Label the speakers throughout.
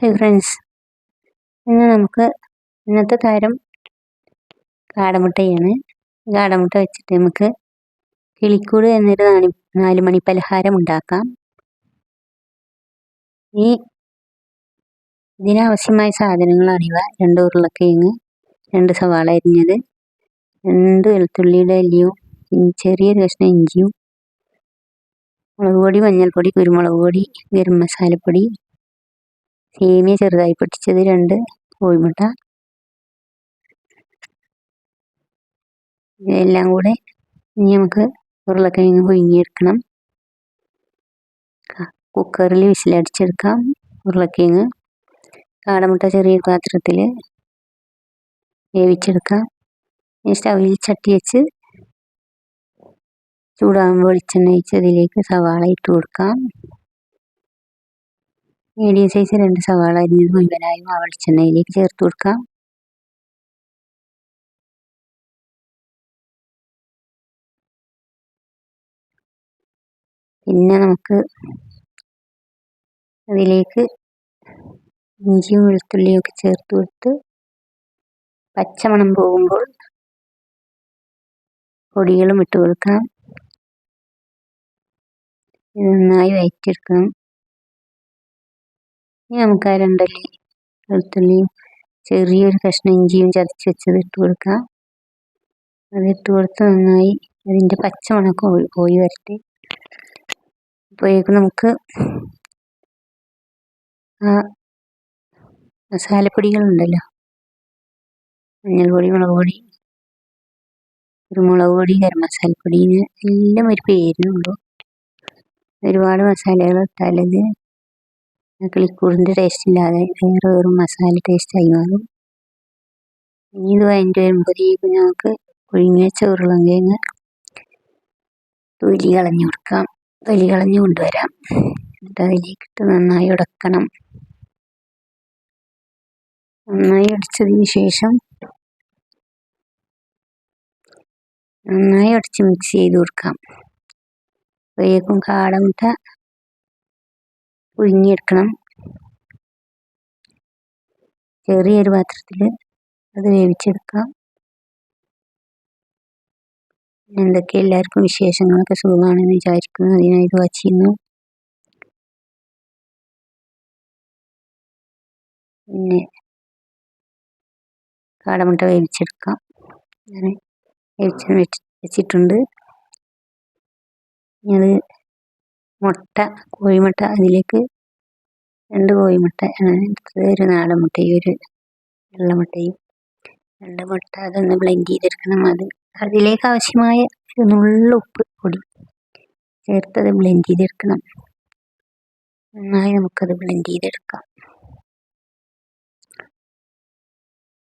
Speaker 1: Hi friends ഇന്ന് നമുക്ക് ഇന്നത്തെ താരം കാടമുട്ടയാണ്. കാടമുട്ട വെച്ചിട്ട് നമുക്ക് കിളിക്കൂട് എന്നൊരു നാല് നാല് മണി പലഹാരം ഉണ്ടാക്കാം. ഈ ഇതിനാവശ്യമായ സാധനങ്ങളാണിവ രണ്ട് ഉരുളക്കിഴങ്ങ് രണ്ട് സവാള അരിഞ്ഞത് രണ്ട് വെളുത്തുള്ളിയുടെ അല്ലിയും ചെറിയൊരു കഷ്ണം ഇഞ്ചിയും മുളക് പൊടി മഞ്ഞൾപ്പൊടി കുരുമുളക് പൊടി ഗരം മസാലപ്പൊടി സേമിയ ചെറുതായി പൊട്ടിച്ചത് രണ്ട് കോഴിമുട്ട. ഇതെല്ലാം കൂടെ ഇനി നമുക്ക് ഉരുളക്കിഴങ്ങ് പുഴുങ്ങിയെടുക്കണം. കുക്കറിൽ വിസിലടിച്ചെടുക്കാം ഉരുളക്കിഴങ്ങ്. കാടമുട്ട ചെറിയ പാത്രത്തിൽ വേവിച്ചെടുക്കാം. സ്റ്റവിൽ ചട്ടി വെച്ച് ചൂടാകുമ്പോൾ വെളിച്ചെണ്ണ ഒഴിച്ച് അതിലേക്ക് സവാള ഇട്ട് കൊടുക്കാം. മീഡിയം സൈസ് രണ്ട് സവാള അരിഞ്ഞത് മുഴുവനായും ആ വെളിച്ചെണ്ണയിലേക്ക് ചേർത്ത് കൊടുക്കാം. പിന്നെ നമുക്ക് അതിലേക്ക് ഇഞ്ചിയും വെളുത്തുള്ളിയും ഒക്കെ ചേർത്ത് കൊടുത്ത് പച്ചമണം പോകുമ്പോൾ പൊടികളും ഇട്ട് കൊടുക്കാം. നന്നായി വയറ്റിയെടുക്കണം. ഇനി നമുക്ക് ആ രണ്ടല്ലി വെളുത്തുള്ളിയും ചെറിയൊരു കഷ്ണം ഇഞ്ചിയും ചതച്ച് വെച്ചത് ഇട്ട് കൊടുക്കാം. അത് ഇട്ട് കൊടുത്ത് നന്നായി അതിന്റെ പച്ചമണമൊക്കെ പോയി പോയി വരട്ടെ. അപ്പോഴേക്കും നമുക്ക് ആ മസാലപ്പൊടികളുണ്ടല്ലോ. മഞ്ഞൾപ്പൊടി മുളക് പൊടി കുരുമുളക് പൊടി ഗരം മസാലപ്പൊടി എല്ലാം ഒരു പേരിനുള്ളൂ. ഒരുപാട് മസാലകൾ ഇട്ടാലത് കിളിക്കൂറിന്റെ ടേസ്റ്റ് ഇല്ലാതെ വേറെ വെറും മസാല ടേസ്റ്റായി മാറും. ഇനി ഇത് വഴറ്റി വരുമ്പോഴേക്കും ഞങ്ങൾക്ക് പുഴുങ്ങി വെച്ച തൊലി കളഞ്ഞു കൊടുക്കാം. തൊലി കളഞ്ഞു കൊണ്ടുവരാം. എന്നിട്ട് അതിലേക്കിട്ട് നന്നായി ഉടക്കണം. നന്നായി അടിച്ചതിന് ശേഷം നന്നായി അടിച്ച് മിക്സ് ചെയ്ത് കൊടുക്കാം. അപ്പോഴേക്കും കാടമുട്ട പുഴുങ്ങിയെടുക്കണം. ചെറിയൊരു പാത്രത്തിൽ അത് വേവിച്ചെടുക്കാം. എന്തൊക്കെ എല്ലാവർക്കും വിശേഷങ്ങളൊക്കെ സുഖമാണെന്ന് വിചാരിക്കുന്നു. അതിനായി ഇത് വച്ചിരുന്നു. പിന്നെ കാടമുട്ട വേവിച്ചെടുക്കാം. ഞാൻ വേവിച്ച് വെച്ചിട്ടുണ്ട്. അത് മുട്ട കോഴിമുട്ട അതിലേക്ക് രണ്ട് കോഴിമുട്ട ഒരു നാടൻ മുട്ടയും ഒരു വെള്ള മുട്ടയും രണ്ട് മുട്ട അതൊന്ന് ബ്ലെൻഡ് ചെയ്തെടുക്കണം. അത് അതിലേക്ക് ആവശ്യമായ നുള്ള ഉപ്പ് പൊടി ചേർത്തത് ബ്ലെൻഡ് ചെയ്തെടുക്കണം. നന്നായി നമുക്കത് ബ്ലെൻഡ് ചെയ്തെടുക്കാം.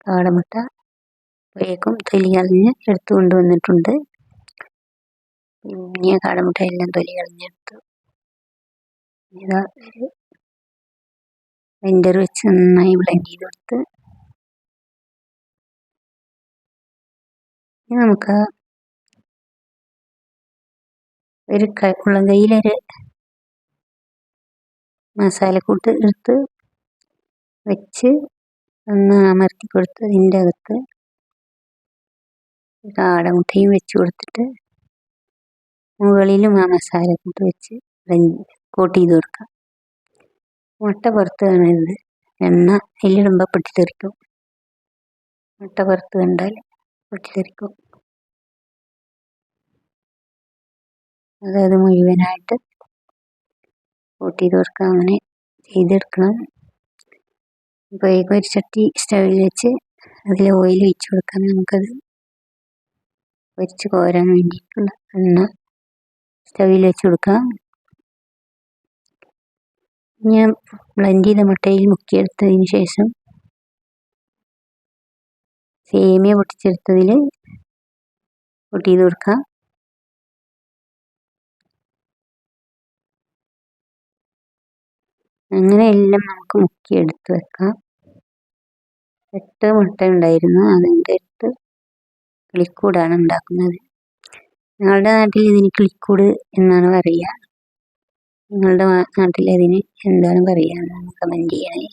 Speaker 1: കാടമുട്ട ഇപ്പോഴേക്കും തൊലി കളഞ്ഞ് എടുത്തു കൊണ്ടുവന്നിട്ടുണ്ട് പിന്നെ കാടമുട്ട എല്ലാം തൊലി കളഞ്ഞെടുത്തു ഇതാ ബ്ലെൻഡർ വെച്ച് നന്നായി ബ്ലെൻഡ് ചെയ്ത് കൊടുത്ത് നമുക്ക് ഒരു ഉള്ളം കയ്യിലൊരു മസാലക്കൂട്ട് എടുത്ത് വെച്ച് ഒന്ന് അമർത്തി കൊടുത്ത് അതിന്റെ അകത്ത് കാടമുട്ടയും വെച്ച് കൊടുത്തിട്ട് മുകളിലും ആ മസാലക്കൂട്ട് വെച്ച് കോട്ട് ചെയ്ത് കൊടുക്കാം മുട്ട പുറത്ത് കാണരുത് എണ്ണ എല്ലിടുമ്പോൾ പൊട്ടിത്തെറിക്കും. മുട്ട പുറത്ത് കണ്ടാൽ പൊട്ടിത്തെറിക്കും. അതായത് മുഴുവനായിട്ട് കോട്ട് ചെയ്ത് കൊടുക്കുക അങ്ങനെ ചെയ്തെടുക്കണം. ഒരു ചട്ടി സ്റ്റവിൽ വെച്ച് അതിൽ ഓയിൽ ഒഴിച്ച് കൊടുക്കാം നമുക്കത്. പൊരിച്ച് കോരാൻ വേണ്ടിയിട്ടുള്ള എണ്ണ സ്റ്റവിൽ വെച്ച് കൊടുക്കാം. ഞാൻ ബ്ലെൻഡ് ചെയ്ത മുട്ടയിൽ മുക്കിയെടുത്തതിന് ശേഷം സേമിയ പൊട്ടിച്ചെടുത്തതിൽ പൊട്ടി ചെയ്ത് കൊടുക്കാം അങ്ങനെ എല്ലാം നമുക്ക് മുക്കിയെടുത്ത് വെക്കാം. എട്ട് മുട്ട ഉണ്ടായിരുന്നു. അതിന്റെ എട്ട് കിളിക്കൂടാണ് ഉണ്ടാക്കുന്നത്. ഞങ്ങളുടെ നാട്ടിൽ ഇതിന് കിളിക്കൂട് എന്നാണ് പറയുക. നിങ്ങളുടെ നാട്ടിൽ അതിന് എന്താണ് പറയുക കമന്റ് കമന്റ് ചെയ്യണേ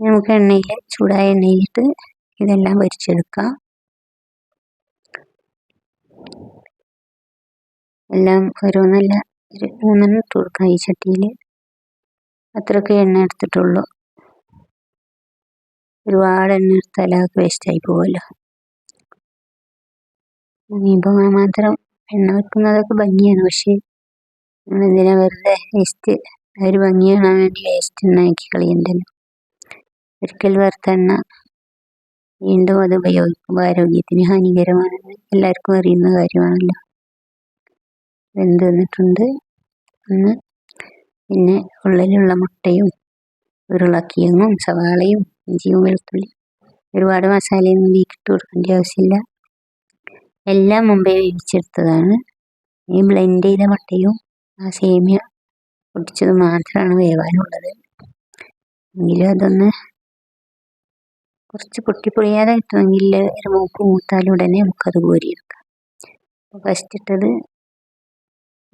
Speaker 1: നമുക്ക് എണ്ണയിൽ ചൂടായ എണ്ണയിലിട്ട് ഇതെല്ലാം പൊരിച്ചെടുക്കാം. എല്ലാം ഓരോന്നല്ല ഒരു മൂന്നെണ്ണം ഇട്ട് കൊടുക്കാം ഈ ചട്ടിയിൽ. അത്രയ്ക്ക് എണ്ണ എടുത്തിട്ടുള്ളൂ. ഒരുപാട് എണ്ണ എടുത്താൽ അതൊക്കെ വേസ്റ്റായി പോകുമല്ലോ ഇനിയിപ്പോൾ മാത്രം എണ്ണ വെക്കുന്നതൊക്കെ ഭംഗിയാണ്. പക്ഷേ എന്തിനാ വെറുതെ വേസ്റ്റ് ഒരു ഭംഗി കാണാൻ വേണ്ടി വേസ്റ്റ് എണ്ണ കളയണ്ടല്ലോ. ഒരിക്കൽ വറുത്ത എണ്ണ വീണ്ടും അത് ഉപയോഗിക്കുമ്പോൾ ആരോഗ്യത്തിന് ഹാനികരമാണെന്ന് എല്ലാവർക്കും അറിയുന്ന കാര്യമാണല്ലോ. വെന്ത് വന്നിട്ടുണ്ട് ഒന്ന് പിന്നെ ഉള്ളിലുള്ള മുട്ടയും ഉരുളക്കിഴങ്ങും സവാളയും ഇഞ്ചിയും വെളുത്തുള്ളി ഒരുപാട് മസാലയൊന്നും ഇതിലേക്ക് ഇട്ട് കൊടുക്കേണ്ട ആവശ്യമില്ല. എല്ലാം മുമ്പേ വേവിച്ചെടുത്തതാണ്. ഈ ബ്ലെൻഡ് ചെയ്ത മുട്ടയും ആ സേമിയ പൊടിച്ചത് മാത്രമാണ് വേവാനുള്ളത്. എങ്കിലും അതൊന്ന് കുറച്ച് പൊട്ടിപ്പൊളിയാതെ കിട്ടുമെങ്കിൽ ഒരു മൂക്ക് മൂത്താലുടനെ നമുക്കത് കോരിയെടുക്കാം. അപ്പോൾ ഫസ്റ്റ് ഇട്ടത്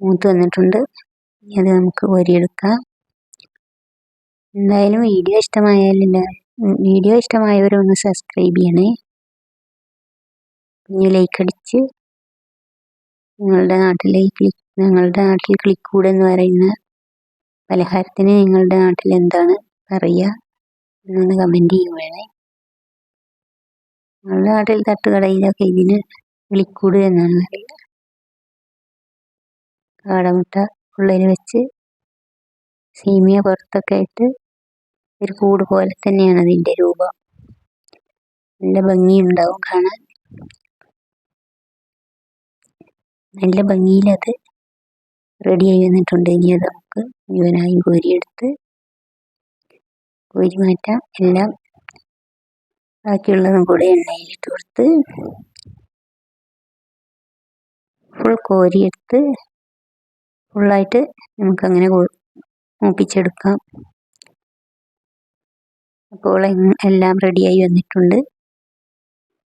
Speaker 1: മൂത്ത് വന്നിട്ടുണ്ട്. ഇനി അത് നമുക്ക് കോരിയെടുക്കാം. എന്തായാലും വീഡിയോ ഇഷ്ടമായാലില്ല വീഡിയോ ഇഷ്ടമായവരൊന്ന് സബ്സ്ക്രൈബ് ചെയ്യണേ. പിന്നെ ലൈക്ക് അടിച്ച് നിങ്ങളുടെ നാട്ടിലേക്ക് ഞങ്ങളുടെ നാട്ടിൽ ക്ലിക്കൂട് എന്ന് പറയുന്ന പലഹാരത്തിന് നിങ്ങളുടെ നാട്ടിൽ എന്താണ് പറയുക എന്നൊന്ന് കമന്റ് ചെയ്യുവാണേ. ഞങ്ങളുടെ നാട്ടിൽ തട്ടുകടയിലൊക്കെ ഇതിന് ക്ലിക്കൂട് എന്നാണ് പറയുക. കാടമുട്ട ഉള്ളിൽ വെച്ച് സീമിയ പുറത്തൊക്കെ ഇട്ട് ഒരു കൂട് പോലെ തന്നെയാണ് അതിന്റെ രൂപം. നല്ല ഭംഗിയുണ്ടാവും കാണാൻ. നല്ല ഭംഗിയിലത് റെഡിയായി വന്നിട്ടുണ്ട്. ഇനി അത് നമുക്ക് മുഴുവനായി കോരിയെടുത്ത് കോരി മാറ്റാം. എല്ലാം ബാക്കിയുള്ളതും കൂടെ എണ്ണയിലിട്ട് കൊടുത്ത് ഫുൾ കോരിയെടുത്ത് ഫുള്ളായിട്ട് നമുക്കങ്ങനെ മൂപ്പിച്ചെടുക്കാം. അപ്പോൾ എല്ലാം റെഡിയായി വന്നിട്ടുണ്ട്.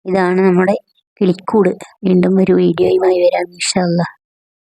Speaker 1: ഇതാണ് നമ്മുടെ കിളിക്കൂട് വീണ്ടും ഒരു വീഡിയോയുമായി വരാം ഇൻഷാ അല്ലാ